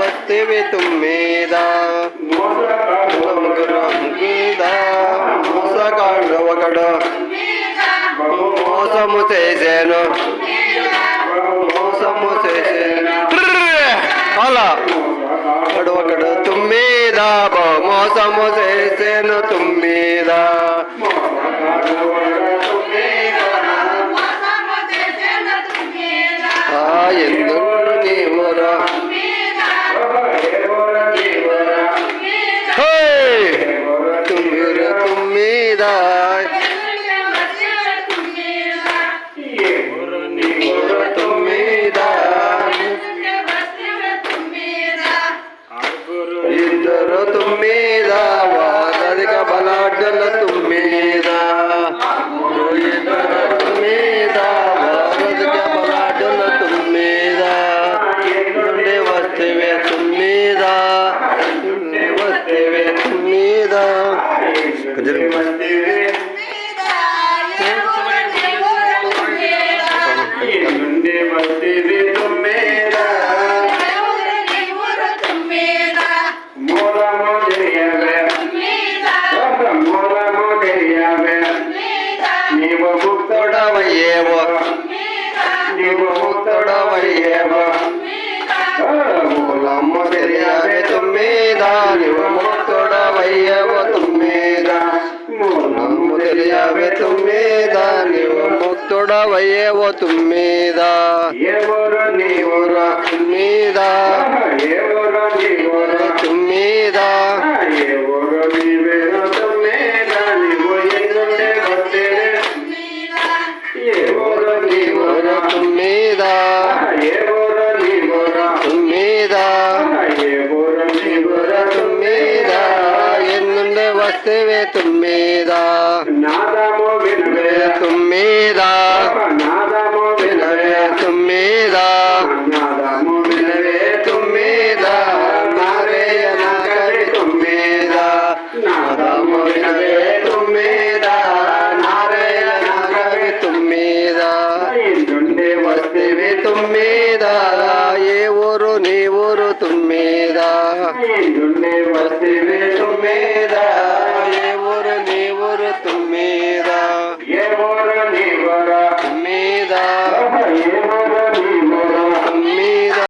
వస్తేవి తుమ్మీద. మీద మోసగాడు ఒకడు మోసము చేశాను మోసము చేశాను అలా. ఒకడు ఒకడు తుమ్మీద మోసము చేశాను తుమ్మీద. ఆ ఎందుకు నీవురా tomé మూలము తెలియవే మూలము తెలియవే నీవు ముక్తుడ తొడవయ్యేవో నీవు తొడవయ్యేవో మూలమ్మ తెలియవే తుమ్మీద నీవు ముక్తుడవయ్యేవో? తుమ్మీద మూలమ్మ తెలియవే తుమ్మీద నీవు ముక్తుడవయ్యేవో తుమ్మీద ఎవరు నీవు ఊరా తుమ్మీద నీవు తుమ్మీద ఊరా తుమ్మీద తుమ్మీద తుమ్మీద ఎన్నుండే వస్తేవే తుమ్మీద. ఊరు వస్తే ఊరు తుమ్మీద